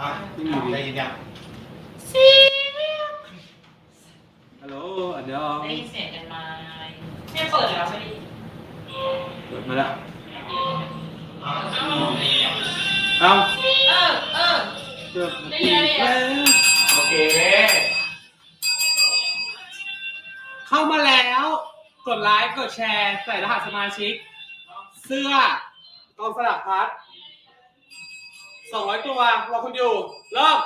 อะไม่มีดิได้ยินยังฮัลโหลอันเดียวได้ยินเสียงกันไหมไม่เปิดแล้วไม่ได้ยินเปิดมาแล้วอะเอ้าเออเออเปิดได้ยินแล้วเนี่ยโอเค เข้ามาแล้ว กดไลค์ กดแชร์ ใส่รหัสสมาชิก เสื้อกองสลักพัด สองร้อยตัวรอคุณอยู่เริ่ม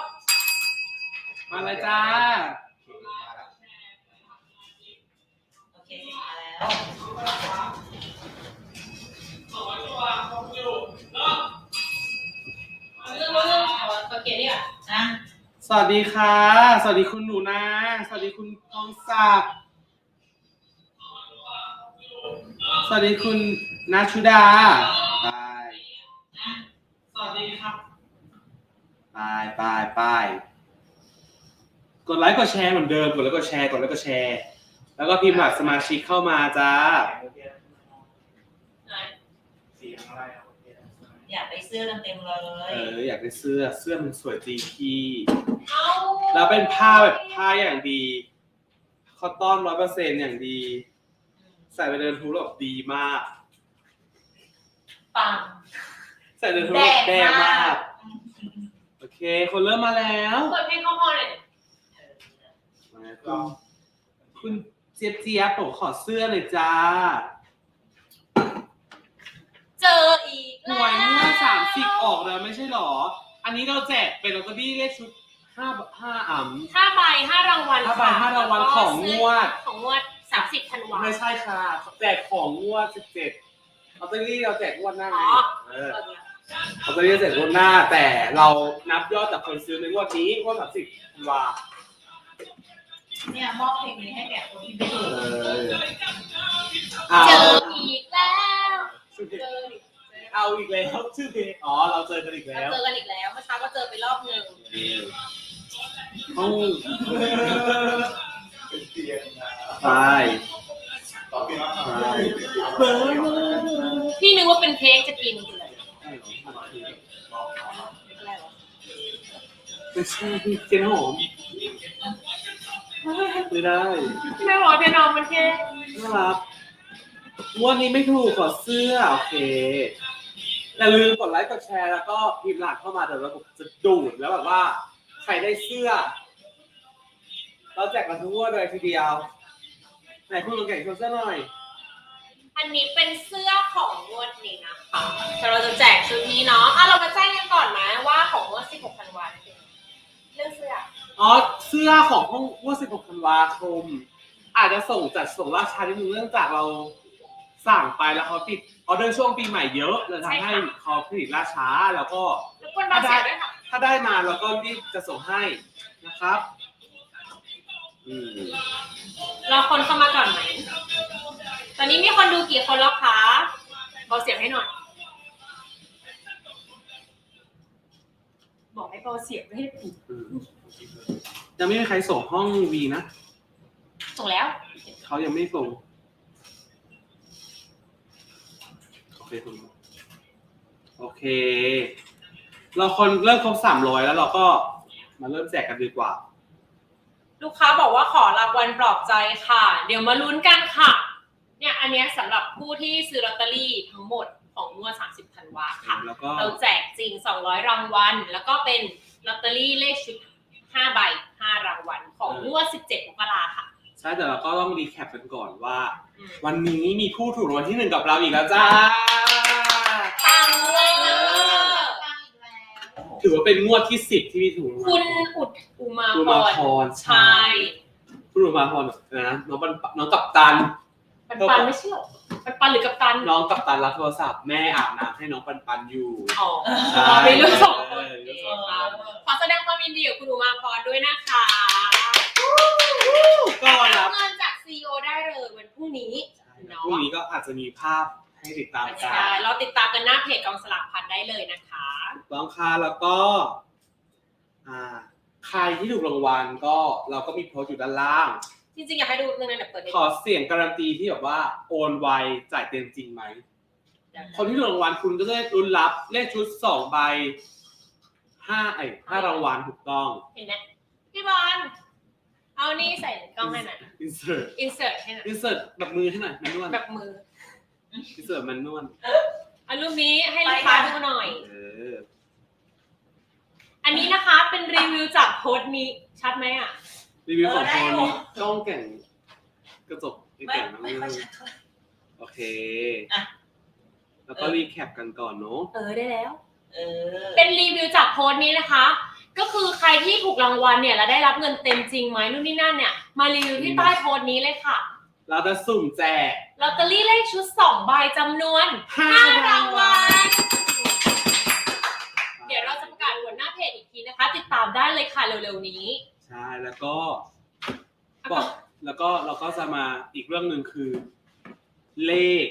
มาเลยจ้า โอเคมาแล้วสองร้อยตัวรอคุณอยู่เรื่องเรื่องเอาโอเคดีกว่านะสวัสดีค่ะ สวัสดีคุณหนูนาสวัสดีคุณทองศักดิ์สวัสดีคุณนาชุดาไปสวัสดีครับ ไปไปไปกดไลค์กดแชร์เหมือนเดิมกดไลค์กดแชร์กดไลค์กดแชร์ แล้วก็พิมพ์หลักสมาชิกเข้ามาจ้า เสียงอะไรอะโอเคอยากไปเสื้อกันเต็มเลเอย ออยากได้เสื้อเสื้อมันสวยจริงพี่เอาแล้วเป็นผ้าแบบผ้าอย่างดีคอตตอนร้อยเปอร์เซ็นต์อย่างดี ใส่ไปเดินทูแบบดีมาก ปัง ใส่เดินทูแบบแดงมากโอ เค คนเริ่มมาแล้วเปิดเพลงเข้าพอหน่อยคุณคุณเจี๊ยบเจี๊ยบผมขอเสื้อหน่อยจ้าเจออีกหน่วยเมื่อสามสิบออกแล้วไม่ใช่หรอ อันนี้เราแจกเป็นลอตเตอรี่เลขชุดห้าห้าอ่ำ ห้าใบห้ารางวัลห้าใบห้ารางวัลของงวด ของงวดสามสิบธันวา ไม่ใช่ค่ะ แจกของงวดสิบเจ็ดลอตเตอรี่เราแจกงวดหน้าไงอ๋อ เออ ลอตเตอรี่เสร็จงวดหน้า แต่เรานับยอดจากคนซื้อในงวดนี้งวดสามสิบธันวาเนี่ยมอบเพลงนี้ให้แก่คนที่ไม่ดูเอเอาเจออีกแล้วเจออีกเอาอีกแล้วชื่อเพลงอ๋อเราเจอกันอีกแล้วเจอกันอีกแล้วเมื่อเช้าก็เจอไปรอบหนึ่งห้องเป็นเสียงนะไปตอบพี่น้องไปเบอร์พี่นึกว่าเป็นเค้กจะกิน ไม่ใช่เจนหอมไม่ได้ไม่บอกว่าเป็นน้องมันเค้กน่ารักงวดนี้ไม่ถูกขอเสื้อ โอเคอย่าลืมกดไลค์กดแชร์แล้วก็พิมพ์รหัสเข้ามาเดี๋ยวเราจะดูดแล้วแบบว่า ใครได้เสื้อ เราแจกกันทุกงวดเลยทีเดียว ไหนคุณลุงแก่งโชว์เสื้อหน่อยอันนี้เป็นเสื้อของงวดนี้นะคะแต่เราจะแจกชุดนี้เนาะอะเรามาแจ้งกันก่อนนะว่าของงวด16ธันวาคม องเสื้ออ๋อเสื้อของห้องงวด16 ธันวาคม อาจจะส่งจัดส่งล่าช้านิดนึงเนื่องจากเราสั่งไปแล้วเขาติดออเดอร์ช่วงปีใหม่เยอะเลยทำให้เขาผลิตล่าช้าแล้วก็แล้วคนมาเสียด้วยค่ะถ้าได้มาเราก็รีบจะส่งให้นะครับอืมเราคนเข้ามาก่อนไหม ตอนนี้มีคนดูกี่คนแล้วคะเบาเสียงให้หน่อย บอกให้เบาเสียงไม่ให้ปิดอืมยังไม่มีใครส่งห้องวีนะ ส่งแล้ว เขายังไม่ส่ง โอเคคุณโอเค เราคนเริ่มครบสามร้อยแล้วเราก็มาเริ่มแจกกันดีกว่า ลูกค้าบอกว่าขอรางวัลปลอบใจค่ะ เดี๋ยวมาลุ้นกันค่ะ เนี่ยอันเนี้ยสำหรับผู้ที่ซื้อลอตเตอรี่ทั้งหมด ของงวด 30ธันวาค่ะ แล้วก็เราแจกจริง 200 รางวัล แล้วก็เป็นลอตเตอรี่เลขชุด 5 ใบ 5 รางวัล ของงวด 17มกราค่ะ ใช่แต่เราก็ต้องรีแคปกันก่อนว่า อืม วันนี้มีผู้ถูกรางวัลที่หนึ่งกับเราอีกแล้วจ้า ปังเลยถือว่าเป็นงวดที่สิบที่มีถูกรางวัล คุณอุดอุมาอุพมารพรใช่ คุณอุมาพรนะน้องปันน้องกัปตัน ปันปันไม่ใช่หรอ ปันปันหรือกัปตันน้องกัปตันรับโทรศัพท์แม่อาบน้ำให้น้องปันปันอยู่อ๋อใช่มีลูกสองคนเออเองครับขอแสดงความยินดีกับคุณอุมาพรด้วยนะคะก็รับเงินจากซีอได้เลยวันพรุ่งนี้เนาะพรุ่งนี้ก็อาจจะมีภาพให้ติดตามกันใช่เราติดตามกันหน้าเพจกองสลากพันได้เลยนะคะถูกต้องค่ะแล้วก็อ่าใครที่ถูกรางวัลก็เราก็มีโพสต์อยู่ด้านล่าง จริงๆอยากให้ดูเรื่องนั้นแบบเปิดให้ขอเสียงการันตีที่แบบว่าโอนไวจ่ายเต็มจริงไหม คนที่ถูกรางวัลคุณก็จะได้รุนรับเลขชุดสองใบห้าไอ้ห้ารางวัลถูกต้อง เห็นไหมพี่บอลเอานี่ใส่กล้องให้หน่อย insert insert ให้หน่อย insert แบบมือให้หน่อยมันนวลแบบมือ insert มันนวลอันรูปนี้ให้ลูกค้าดูหน่อยเอออันนี้นะคะเป็นรีวิวจากโพสต์นี้ชัดไหมอะ รีวิวของเออได้โฟนอยู่นี้กล้องแก่งกระจกไอ้ไม่แก่งน้ำไม่เงิค่อยนชัดเท่าไหร่โอเค อะ แล้วก็เออรีแคปกันก่อนเนาะเออได้แล้ว เออ เป็นรีวิวจากโพสต์นี้นะคะ ก็คือใครที่ถูกรางวัลเนี่ยแล้วได้รับเงินเต็มจริงไหมนู่นนี่นั่นเนี่ย มารีวิวที่ใต้โพสต์นี้เลยค่ะ เราจะสุ่มแจกลอตเตอรี่เลขชุด2ใบจำนวน ห้า5 รางวัลเดี๋ยวเราจะประกาศหัวหน้าเพจอีกทีนะคะ ติดตามได้เลยค่ะเร็วๆนี้ ใช่แล้วก็บอกแล้วก็เราก็จะมาอีกเรื่องหนึ่งคือ เลข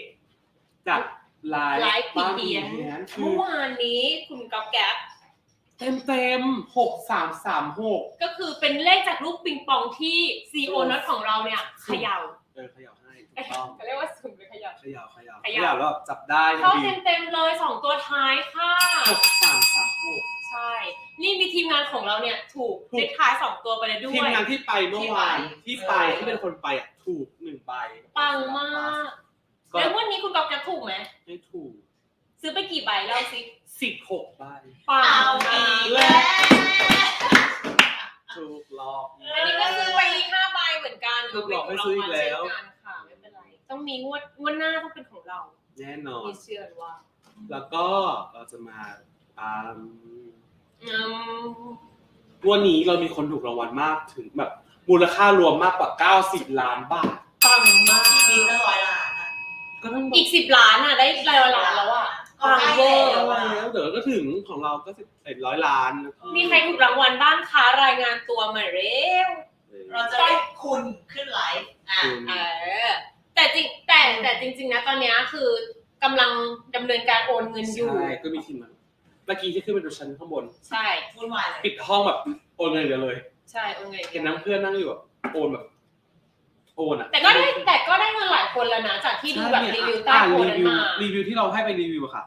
จากไลไลฟ์ฟ์บ้านพีพีเดียนเดียนคืเมื่ออวานนี้คุณก๊อฟแก๊ปเต็มเต็มหกสามสามหกก็คือเป็นเลขจากลูกปิงปองที่ซีโอนัทของเราเนี่ยเขย่าเออเขย่าให้ถูกต้องเขาเรียกว่าสุ่มหรือเขย่าเขย่าเขย่าเขเขย่าย่าแล้วจับได้เข้าดีเต็มๆเลยสองตัวท้ายค่ะหกสามสามหกใช่ นี่มีทีมงานของเราเนี่ยถูกถูกเลขท้ายสองตัวไปเลยด้วทีมยงานที่ไปเมื่อวานที่ที่ไปไปเออที่เป็นคนไปอะถูกหนึ่งใบปังมากก็แล้วงวันนี้คุณก๊อฟแก๊ปถูกไหมไม่ถูก ซื้อไปกี่ใบเล่าสิสิบหกใบปังเอามาอีกกแล้วถูกหลอกอันนี้ก็ซื้อไปห้าใบเหมือนกันถูกหลอกให้ซื้ออีกแล้วเช่นกันค่ะไม่เป็นไรต้องมีงวดงวดหน้าต้องเป็นของเรา แน่นอนมีเชื่อว่า แล้วก็เราจะมาอ่า อืมวันนี้เรามีคนถูกรางวัลมากถึงแบบมูลค่ารวมมากกว่า 90 ล้านบาท ปังมากที่มีตั้งร้อยล้านอะก็ต้องบอีกสิบล้านอะได้รายล้านแล้วอะ ก็ใกล้เวอร์ แล้วอกอะแล้วเดี๋ยวก็ถึงของเราก็สิบเอ็ดร้อยล้านมีใครถูกรางวัลบ้างคะรายงานตัวมาเร็ว เราจะได้คุณขึ้นไลฟ์อะคุณเออแต่จริงแต่แต่จริง ๆ นะตอนเนี้ยคือกำลังดำเนินการโอนเงินอยู่ ใช่ก็มีทีมมัน เมื่อกี้ที่ขึ้นไปดูชั้นข้างบน ใช่วุ่นวายเลยปิดห้องแบบโอนเงินเดียวเลย ใช่โอนเงินเห็นน้ำเพื่อนนั่งอยู่แบบโอนแบบ โอนอะแต่ก็ได้แต่ก็ได้เงินหลายคนแล้วนะจากที่ดูแบบรีวิวใต้อ่านโพสรีต์นั้นวิวมารีวิวที่เราให้ไปรีวิวอะค่ะ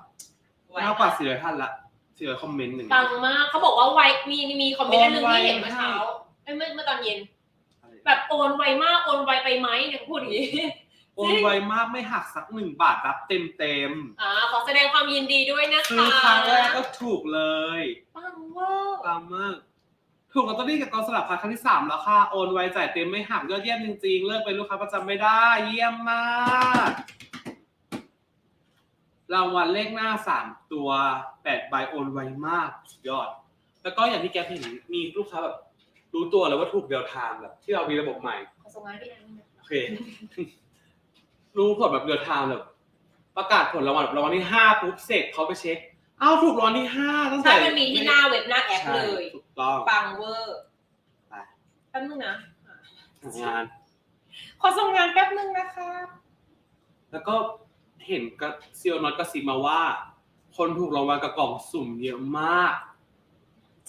มากกว่าสี่ร้อยท่านละสี่ร้อยคอมเมนต์หนึ่งปังมากเขาบอกว่าไวมีมีคอมเมนต์อันหนึ่งที่เห็นเมื่อเช้าเอ้ยเมื่อเมื่อตอนเย็น แบบโอนไวมากโอนไวไปไหมเนี่ยพูดอย่างนี้ โอนไวมากไม่หักสักหนึ่งบาทรับเต็มเต็มอ่าขอแสดงความยินดีด้วยนะๆซื้อคะครั้งแรกก็ถูกเลยปังเวอร์ตามมากถูกลอตเตอรี่กับกองสลากพลัดครั้งที่สามแล้วค่ะ โอนไวจ่ายเต็มไม่หักยอดเยี่ยมจริงๆ เลิกเป็นลูกค้าประจำไม่ได้ เยี่ยมมากรางวัลเลขหน้าสามตัวแปดใบโอนไวมากสุดยอด แล้วก็อย่างที่แกเห็นมีลูกค้าแบบรู้ตัวเลยว่าถูกเดียวทางแบบ ที่เรามีระบบใหม่ ขอส่งงานพี่แอนนะโอเค รู้ผลแบบเดียวทางแบบประกาศผลรางวัลแบบรางวัลที่ห้าปุ๊บเสร็จเขาไปเช็คอ้าวถูกรางวัลที่ห้าตั้งแต่ใช่มันมีที่หน้าเว็บหน้าแอปใช่เลยถูกต้อง ปังเวอร์ไป แป๊บนึงนะทำงาน ขอส่งงานแป๊บนึงนะคะ แล้วก็เห็นกับซีโอนอตกระซิบมาว่า คนถูกรางวัลกับกล่องสุ่มเยอะมาก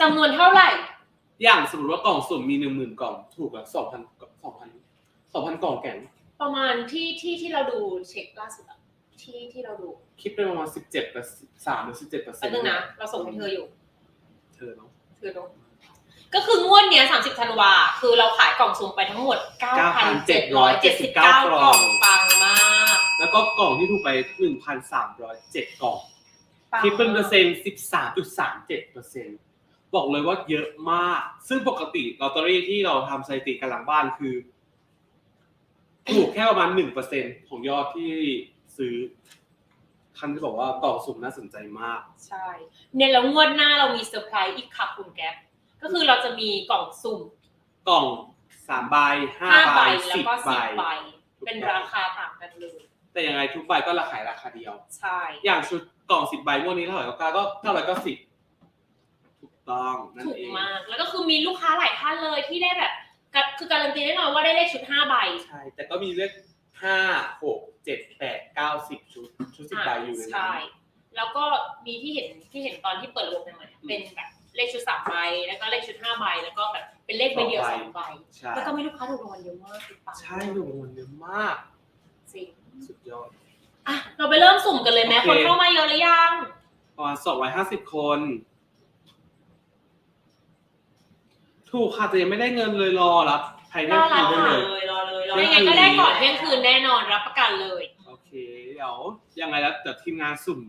จำนวนเท่าไหร่ อย่างสมมติว่ากล่องสุ่มมีหนึ่งหมื่นกล่องถูกแบบสองพันสองพันสองพันกล่องแก่น ประมาณที่ที่ที่เราดูเช็คล่าสุดอะที่ที่เราดูคิดเป็นประมาณสิบเจ็ดเปอร์สามหรือสิบเจ็ดเปอร์เซ็แป๊นบต์นึงนะเราส่งให้เธออยู่ เธอเนาะ เธอดูก็คืองวดเนี้ย30ธันวาคือเราขายกล่องสุ่มไปทั้งหมด 9,779กล่องปังมากแล้วก็กล่องที่ถูกไปหนึ่งพันสามร้อยเจ็ดกล่อง ปังคิดเป็นเปอร์เซ็นต์สิบสามจุดสามเจ็ดเปอร์เซ็นต์บอกเลยว่าเยอะมาก ซึ่งปกติลอตเตอรี่ที่เราทำสถิติกันหลังบ้านคือ ถูกแค่ประมาณหนึ่งเปอร์เซ็นของยอดที่ซื้อคันที่บอกว่ากล่องสุ่มน่าสนใจมาก ใช่ เนี่ยแล้วงวดหน้าเรามีเซอร์ไพรส์อีกค่ะคุณแก๊ปก็คือเราจะมีกล่องสุ่มกล่องสามใบห้าห้าใบใบแล้วสิบก็ใบ สิบใบ เป็นราคาต่างกันเลย แต่ยังไงทุกใบก็ราคาราคาเดียว ใช่ อย่างชุดกล่องสิบใบพวกนี้เท่าไหร่ก็เก้าก็เท่าไหร่ก็สิบถูกต้องนั่นถูกเอง มาก แล้วก็คือมีลูกค้าหลายท่านเลยที่ได้แบบ กะคือการันตีแน่นอนว่าได้เลขชุดห้าใบ ใช่ แต่ก็มีเลขห้าหกเจ็ดแปดเก้าสิบชุด ชุดสิบใบอยู่ในนั้น ใช่ แล้วก็มีที่เห็นที่เห็นตอนที่เปิดระบบใหม่ๆเป็นแบบเลขชุดสามใบ แล้วก็เลขชุดห้าใบ แล้วก็แบบเป็นเลขใบเดียวสองใบ ใช่แล้วก็มีลูกค้าถูกรางวัลเยอะมากติดตามใช่หนูมันเยอะมาก จริงสุดยอด อะเราไปเริ่มสุ่มกันเลยไหมโอเค คนเข้ามาเยอะหรือยังประมาณสองร้อยห้าสิบคน ถูกค่ะแต่ยังไม่ได้เงินเลยรอรับภายในรอรัคืบนได้รอเลยเลย รอเลยรอยังไงก็ได้ก่อนเที่ยงคืนแน่นอนรับประกันเลย โอเค เดี๋ยวยังไงแล้วเดี๋ยวทีมงานสุ่ม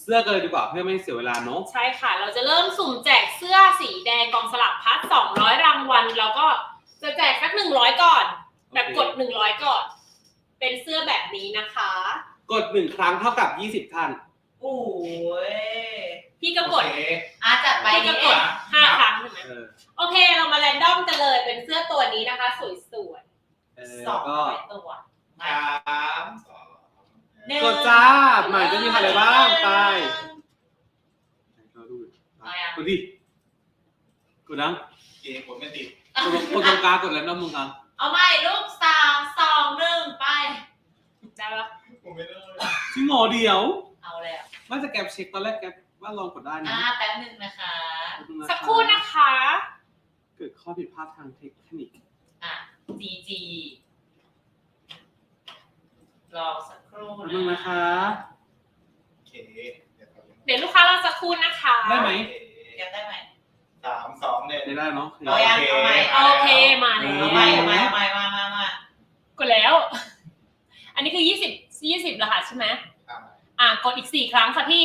เสื้อกันเลยดีกว่าเพื่อไม่ให้เสียเวลาเนาะ ใช่ค่ะ เราจะเริ่มสุ่มแจกเสื้อสีแดงกองสลักพัด200 รางวัล แล้วก็จะแจกสัก100 ก่อน แบบกด 100 ก่อน เป็นเสื้อแบบนี้นะคะ กดหนึ่งครั้งเท่ากับยี่สิบท่าน โอ้ย พี่ก็กดโอเคอาจัดไปพี่ก็นี่กดห้าครั้งใช่ไหมเออโอเค เรามาแรนดอมกันเลยเป็นเสื้อตัวนี้นะคะ สวยเออสองก็ร้อยตัวสามสองหนึ่งกดจ้าหมายจะมีอะไรบ้างไปเราดูไปอะกดดิกดนะเกมผมไม่ติดกดกดตรงกลางกดแล้วน้ำมึงครับเอาใหม่ลูกสามสองหนึ่งไปๆได้ปะผมไม่ได้จริงเหรอเดียว เอาแล้วว่าจะแกบเช็คตอนแรกแกบ ว่าลองกดได้นะ อ่าแป๊บหนึ่งนะคะ สักครู่นะคะ เกิดข้อผิดพลาดทางเทคนิค อะ GG รอสักครู่นิดนึงนะคะ โอเคเดี๋ยวก่อนเดี๋ยวลูกค้ารอสักครู่นะคะได้ไหม ยังได้ไหมสามสองหนึ่ง ได้ได้เนาะ เอายังเอาใหม่โอเคมาแล้เอาวใหม่เอาใหม่เอาใหม่มามามา กดแล้ว อันนี้คือ20 20รหัสใช่ไหมอ่า อะกดอีก4ครั้งค่ะพี่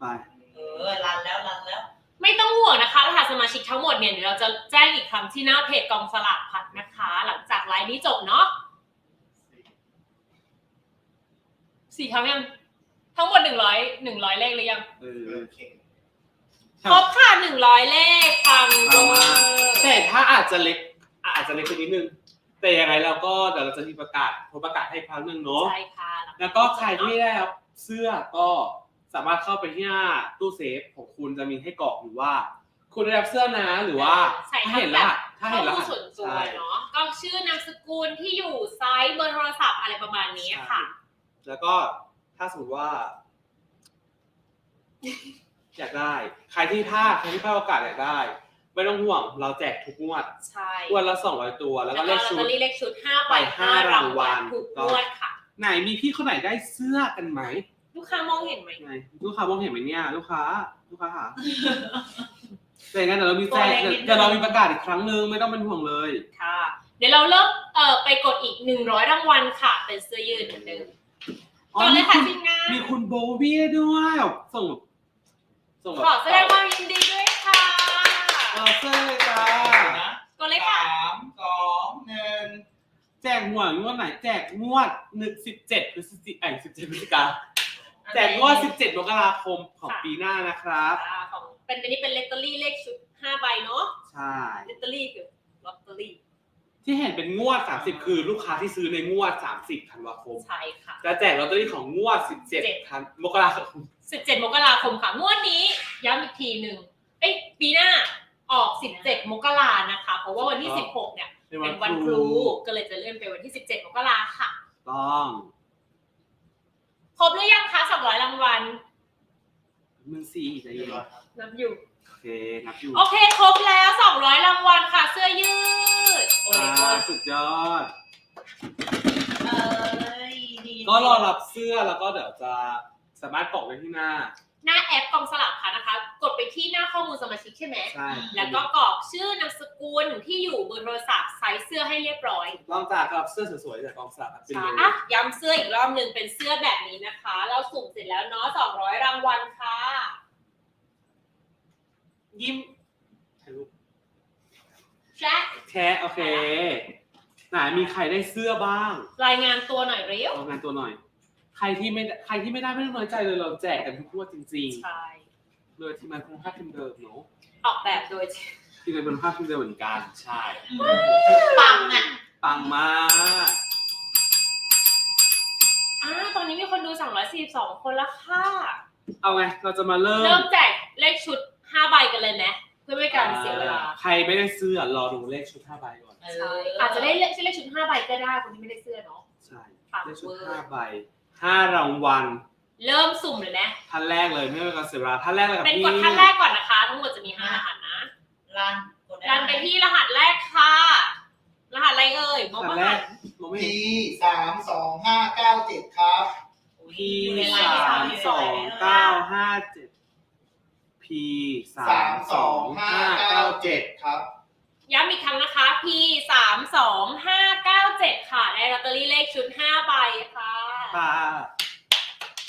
ไป เออรันแล้วรันแล้วไม่ต้องห่วงนะคะรหัสสมาชิกทั้งหมดเนี่ยเดี๋ยวเราจะแจ้งอีกครั้งที่หน้าเพจกองสลากพัดนะคะ หลังจากไลฟ์นี้จบเนาะสี่ครั้งยังทั้งหมดหนึ่งร้อยหนึ่งร้อยเลขหรือยังเออโอเคครบค่ะหนึ่งร้อยเลขฟังเอาด้วมายแต่ถ้าอาจจะเล็กอาจจะเล็กไปนิดนึง แต่ยังไงเราก็เดี๋ยวเราจะมีประกาศโทรประกาศให้อีกครั้งหนึ่งเนาะใช่ค่ะแล้วก็ใครที่ได้รับเสื้อก็ สามารถเข้าไปที่หน้าตู้เซฟของคุณจะมีให้กรอกอยู่ว่า คุณได้รับเสื้อนะหรือว่าใส่ถ้าทั้เห็งนแบละบถ้าข้อเห็นละมูลส่วนตัวใช่ เนาะก็ชื่อนามสกุลที่อยู่ไซส์เบอร์โทรศัพท์อะไรประมาณนี้ค่ะแล้วก็ถ้าสมมติว่า อยากได้ ใครที่พลาดใครที่พลาดโอกาสอยากได้ ไม่ต้องห่วง เราแจกทุกงวดใช่งวดละสองร้อยตัว แล้วก็เลขลอตชุเตดอรี่เลขชุดห้าใบไปห้าห้ารารางงวัวัลลถูกถูกต้องงวดค่ะ ไหนมีพี่คนไหนได้เสื้อกันไหม ลูกค้ามองเห็นไหมไหนลูกค้ามองเห็นไหมเนี่ยลูกค้า ลูกค้าหาแต่งั้นเดี๋ยวเรามีแจ้งเดี๋ยวเรามีประกาศอีกครั้งหนึ่งไม่ต้องเป็นห่วงเลย ค่ะ เดี๋ยวเราเริ่มเอ่อไปกดอีกหนึ่งร้อยรางวัลค่ะ เป็นเสื้อยืดเหมือนเดิมอ๋อก่อนเลมียคุค่ะณทีมงาน มีคุณโบวี่ด้วยส่งแบบส่งแบบขอแสดงความยินดีด้วยค่ะเออเสื้อเลยจ้านะกดเลยค่ะ สามสองหนึ่งแจกหวยงวดไหนแจกงวดหนึ่งสิบเจ็ดพฤศจิกายนสิบเจ็ดพฤศจิกา แจกงวดสิบเจ็ดมกราคมของค่ะ ปีหน้านะครับ อ่าของเป็นอันนี้เป็นเลตเตอรี่เลขชุดห้าใบเนาะใช่เลตเตอรี่คือลอตเตอรี่ที่เห็นเป็นงวด 30 คือลูกค้าที่ซื้อในงวด 30ธันวาคม ใช่ค่ะ จะแจกลอตเตอรี่ของงวด 17ธันมกราคม 17 มกราคมค่ะงวดนี้ย้ำอีกทีหนึ่งเอ้ยปีหน้าออก 17 มกรานะคะ เพราะว่าวันที่16 เนี่ย เป็นวันครู ก็เลยจะเลื่อนไปวันที่ 17 มกราค่ะ ต้อง ครบหรือยังคะ 200รางวัลมึงสี่ใจเรีเย็ยบนร้อยครับนับอยู่ โอเคนับอยู่โอเค ครบแล้ว200รางวัลค่ะ เสื้อยืด โอ้อ่ยโอ้ายสุดยอด เอ้ยดี ก็รอรับเสื้อแล้วก็เดี๋ยวจะสามารถกรอกไว้ที่หน้า หน้าแอปกองสลักพัดนะคะ กดไปที่หน้าข้อมูลสมาชิกใช่ไหม ใช่แล้วก็กรอกชื่อนามสกุลที่อยู่เบอร์โทรศัพท์ไซส์เสื้อให้เรียบร้อยลองจากกับเสื้อสวยๆจากกองสลากเป็นใช่เลยอะย้ำเสื้ออีกรอบหนึ่งเป็นเสื้อแบบนี้นะคะ เราสุ่มเสร็จแล้วเนาะ200รางวัลค่ะ ยิ้มถ่ายรูปแจ็คแชร์โอเค ไหนมีใครได้เสื้อบ้าง รายงานตัวหน่อยเร็ว เอางานตัวหน่อย ใครที่ไม่ได้ใครที่ไม่ได้ไม่ต้องน้อยใจเลยเราแจกกันทุกงวดจริงใช่ๆโดยทีมงานคุณภาพทีมเดิมเนาะออกแบบโดยทีมงานคุณภาพทีมเดิมเหมือนกันใช่ปังอะปังมากอ่าตอนนี้มีคนดู242 คนแล้วค่ะ เอาไงเราจะมาเริ่มเริ่มแจกเลขชุด 5 ใบกันเลยไหมเพื่อไม่ให้การเสียเวลา ใครไม่ได้เสื้อรอดูเลขชุดห้าใบก่อน เอใช่ออาจจะได้เลขเลขชุด 5 ใบก็ได้คนที่ไม่ได้เสื้อเนาะ ใช่ปังเลขชุดเวอร์ ห้าใบ ห้ารางวัลเริ่มสุ่มเลยนะ ท่านแรกเลยไม่เป็นการเสียเวลาท่านแรกเลยกับเป็นพี่กดท่านแรกก่อนนะคะ ทั้งหมดจะมี5รหัสนะรันกดได้ดันไปที่รหัสแรกค่ะ รหัสอะไรเอ่ยมองท่านมาแรหักนมองไม่เห็พีนสามสองห้าเก้าเจ็ดครับพีสามสองเก้าห้าเจ็ด P สาสามมสสอองงห้าห้าเก้าเก้าเจ็เจ็ดดครับ ย้ำอีกครั้งนะคะ P สามสองห้าเก้าเจ็ดค่ะได้ลอตเตอรี่เลขชุดห้าใบค่ะ ค่ะ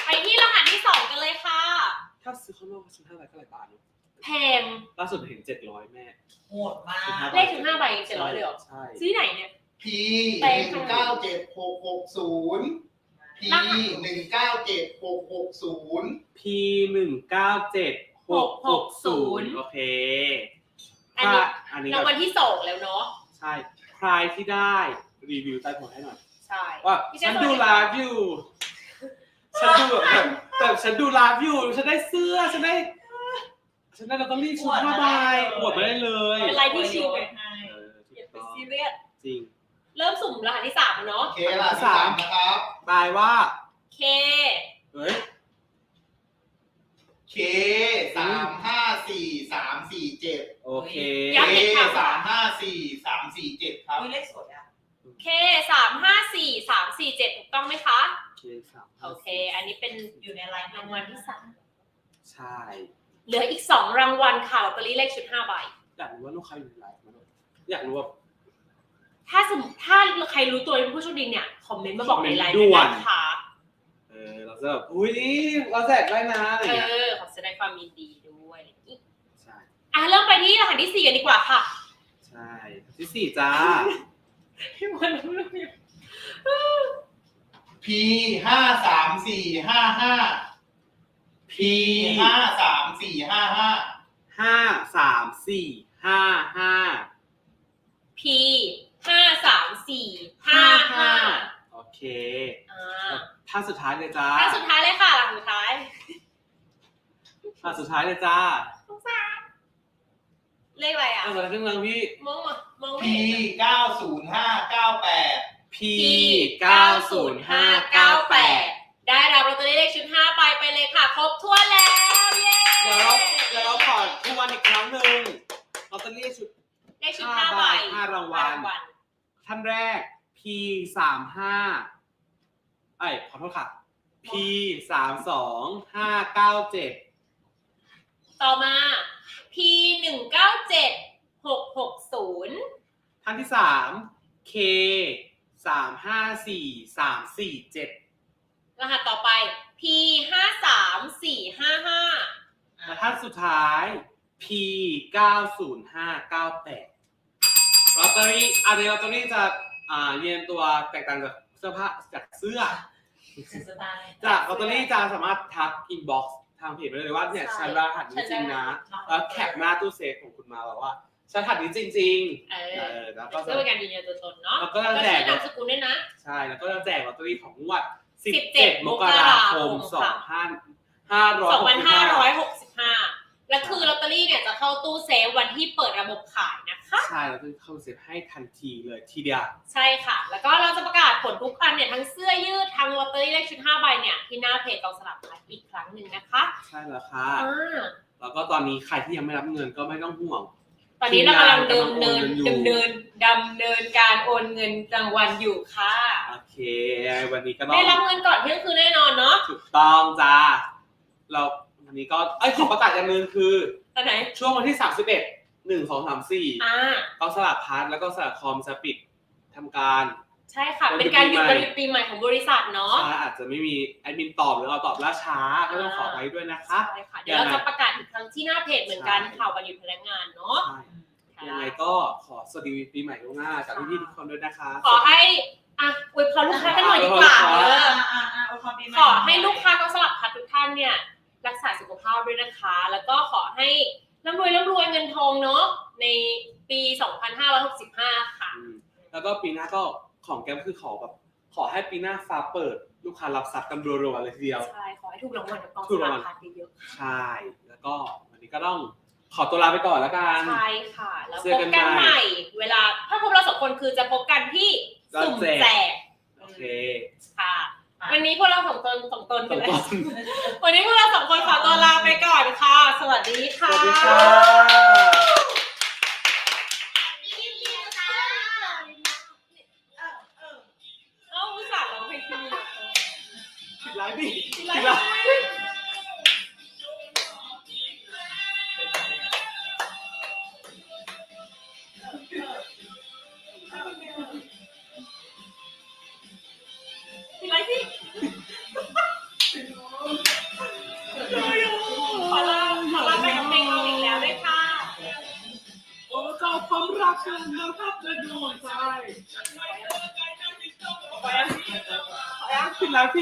ไปที่รหัสที่สองกันเลยค่ะ ถ้าซื้อข้างนอกก็ซื้อห้าใบก็หลายบาทเนอะแพงล่าสุดเห็นเจ็ดร้อยแม่ โหดมากซื้อห้าเลขถึงห้าใบเจ็ดร้อยเลยเหรอใช่ซื้อไหนเนี่ย P หนึ่งเก้าเจ็ดหกหกศูนย์ P หนึ่งเก้าเจ็ดหกหกศูนย์พีหนึ่งเก้าเจ็ดหกหกศูนย์โอเคอันนี้ถ้าอันนี้รางก็วัลที่สองแล้วเนาะ ใช่ ใครที่ได้รีวิวใต้ผลให้หน่อย ใช่ ว่าพี่ฉันเจ๊ดูสวัสดีไลฟ์อยู่ฉันดูแบบแบบแบบฉันดูไลฟ์อยู่ฉันได้เสื้อฉันได้ ฉันได้ลอตเตอรี่ชุดห้าใบอวดมาได้เลยเป็นไรที่ชิลไงให้เออถูอย่ากไปต้องซีเรียส จริง เริ่มสุ่มรหัสที่สามแล้วเนาะ โอเคล่ะที่สามนะครับ ตายว่า K เฮ้ย K สามห้าสี่สามสี่เจ็ดโอเคย้ำอีกครั้งสามห้าสี่สามสี่เจ็ดครับ อุ้ยเลขสวยอะ K สามห้าสี่สามสี่เจ็ดถูกต้องไหมคะโอเคครับโอเค อันนี้เป็นอยู่ในไลน์รางวัลที่สามใช่เหลืออีกสองรางวัลค่ะลอตเตอรี่เลขชุดห้าใบ อยากรู้ว่าลูกค้าอยู่ในไลฟ์ไหมอยากรู้ว่า ถ้าสมมติถ้าใครรู้ตัวเป็นผู้โชคดีเนี่ย คอมเมนต์มาบอกในไลน์คอมเมนต์ด่ด้วยวนนะคะเออเราจะแบบอุ้ยนี่เราแจกได้นะอะไรเอเงี้ยอ ขอแสดงความยินดีด้วยอะไรอย่างงี้ใช่อะเริ่มไปที่รหัสที่สี่กันดีกว่าค่ะ ใช่ที่สี่จ้า พี่วันเริ่มอยู่ P ห้าสามสี่ห้าห้า P ห้าสามสี่ห้าห้าห้าสามสี่ห้าห้า P ห้าสามสี่ห้าห้าโอเคอ่าท่าสุดท้ายเลยจ้าท่านสุดท้ายเลยค่ะหลังสุดท้ายท่าสุดท้ายเลยจ้าสงสารเลขอะไรอะท่าสุดท้ายขึ้นมาพี่มองมา มอง P ไม่เห็นเก้าศูนย์ห้าเก้าแปด P เก้าศูนย์ห้าเก้าแปดได้รับลอตเตอรี่เลขชุดห้าใบไปเลยค่ะ ครบถ้วนแล้ว เย้เดี๋ยวเราเดี๋ยวเราขอทวนอีกครั้งหนึ่งลอตเตอรี่ชุด เลขชุดห้าใบห้ารางวัลท่านแรก P สามห้าไอ้ยขอโทษค่ะ P สามสองห้าเก้าเจ็ดต่อมา P หนึ่งเก้าเจ็ด หกหกศูนย์ท่านที่สาม K สามห้าสี่สามสี่เจ็ดรหัสต่อไป P ห้าสามสี่ห้าห้าและท่านสุดท้าย P เก้าศูนย์ห้าเก้าแปดลอตเตอรี่อันนี้ลอตเตอรี่จะอ่าเรียนตัวแตกต่างจากเสื้อผ้าจากเสื้อ สไตล์จากลอตเตอรี่จะสามารถทักอินบ็อกซ์ทางเพจไปเลยว่าเนี่ยฉันรหัสนี้จริงนะแล้วแคปหน้าตู้เซฟของคุณมาบอกว่า ฉันรหัสนี้จริง เอๆ เอออแล้วก็เพื่อเป็นการยืนยันตัวตนเนาะแล้วก็จะแล้วแจชื่กอนามสกุลด้วยนะ ใช่แล้วก็จะแจกลอตเตอรี่ของงวด17 17 มกราคมค่ะ2565 และคือลอตเตอรี่เนี่ยจะเข้าตู้เซฟวันที่เปิดระบบขายนะคะ ใช่แล้วก็เข้าเซฟให้ทันทีเลยทีเดียว ใช่ค่ะ แล้วก็เราจะประกาศผลทุกอันเนี่ยทั้งเสื้อยืดทั้งลอตเตอรี่เลขชุด5ใบเนี่ยที่หน้าเพจกองสลากพลัดอีกครั้งหนึ่งนะคะใช่แล้วค่ะ อ่า แล้วก็ตอนนี้ใครที่ยังไม่รับเงินก็ไม่ต้องห่วง ตอนนี้เรากำลังเดินเนินทีมงานกำลังโอนเงินอยู่ดำเนินดำเนินการโอนเงินรางวัลอยู่ค่ะ โอเค วันนี้ก็ต้อได้งรับเงินก่อนเที่ยงคืนแน่นอนเนาะถูกต้องจ้าเราวันนี้ก็ไอ้ยขอประกาศอย่างหนึงคือตอนไหน ช่วงวันที่ 31 1 2 3 4อ่ากองสลากพัดแล้วก็สลากคอมจะปิดทำการ ใช่ค่ะวันหยุดเป็นการหยุดปีใหม่วันหยุดปีใหม่ของบริษัทเนาะช้าอาจจะไม่มีแอดมินตอบหรือเราตอบล่าช้าก็ต้องขอไปด้วยนะคะใช่ค่ะเดี๋ยวเราจะประกาศอีกครั้งที่หน้าเพจเหมือนกันใช่ค่ะวันหยุดพนักงานเนาะใช่ค่ะยังไงก็ขอสวัสดีปีใหม่ล่วงหน้าจากพี่ๆทุกคนด้วยนะคะ ขอให้อะอวยพรลูกค้ากันหน่อยดีกว่าขอเอให้ออ่าอ่าขอปีใหม่ขอให้ลูกค้าก็สลับพัดทุกท่านเนี่ยรักษาสุขภาพด้วยนะคะ แล้วก็ขอให้ร่ำรวยร่ำรวยเงินทองเนาะในปี 2565 ค่ะอืมแล้วก็ปีหน้าก็ ของแก้มคือขอแบบขอให้ปีหน้าฟ้าเปิดลูกค้ารับทรัพย์กันรัวๆเลยทีเดียว ใช่ ขอให้ถูกรางวัลกับกองถูสกรางลาวักลพัดเยอะใช่ แล้วก็วันนี้ก็ต้องขอตัวลาไปก่อนแล้วกัๆนใช่ค่ะ แล้วเจพอบกันกันใหม่ใหม่ เวลาถ้าพบเราสองคนคือจะพบกันที่ก็สุ่มแจกแจกโอเคค่ะ วันนี้พวกเราสองตนสองตนตกันเลยอน วันนี้พวกเราสองคนขอตัวลาไปก่อนค่ะ สวัสดีสค่ะวัสดีค่ะเ